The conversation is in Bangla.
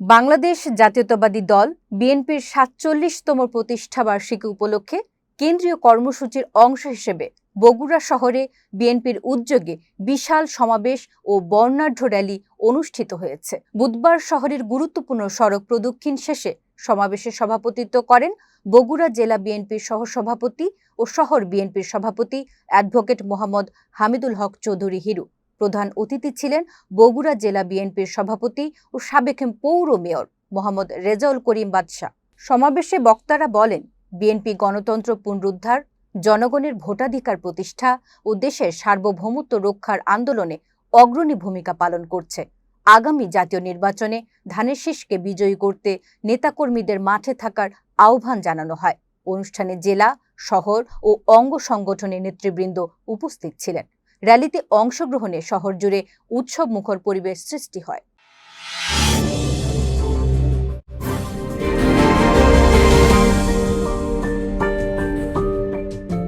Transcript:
বাংলাদেশ জাতীয়তাবাদী দল বিএনপির সাতচল্লিশতম প্রতিষ্ঠা বার্ষিকী উপলক্ষে কেন্দ্রীয় কর্মসূচির অংশ হিসেবে বগুড়া শহরে বিএনপির উদ্যোগে বিশাল সমাবেশ ও বর্ণাঢ্য র্যালি অনুষ্ঠিত হয়েছে। বুধবার শহরের গুরুত্বপূর্ণ সড়ক প্রদক্ষিণ শেষে সমাবেশে সভাপতিত্ব করেন বগুড়া জেলা বিএনপির সহসভাপতি ও শহর বিএনপির সভাপতি অ্যাডভোকেট মোহাম্মদ হামিদুল হক চৌধুরী হিরু। প্রধান অতিথি ছিলেন বগুড়া জেলা বিএনপির সভাপতি ও সাবেক পৌর মেয়র মোহাম্মদ রেজাউল করিম বাদশাহ। সমাবেশে বক্তারা বলেন, বিএনপি গণতন্ত্র পুনরুদ্ধার, জনগণের ভোটাধিকার প্রতিষ্ঠা ও দেশের সার্বভৌমত্ব রক্ষার আন্দোলনে অগ্রণী ভূমিকা পালন করছে। আগামী জাতীয় নির্বাচনে ধানের শীষকে বিজয়ী করতে নেতাকর্মীদের মাঠে থাকার আহ্বান জানানো হয়। অনুষ্ঠানে জেলা, শহর ও অঙ্গ সংগঠনের নেতৃবৃন্দ উপস্থিত ছিলেন। র্যালিতে অংশগ্রহণে শহর জুড়ে উৎসব মুখর পরিবেশ সৃষ্টি হয়।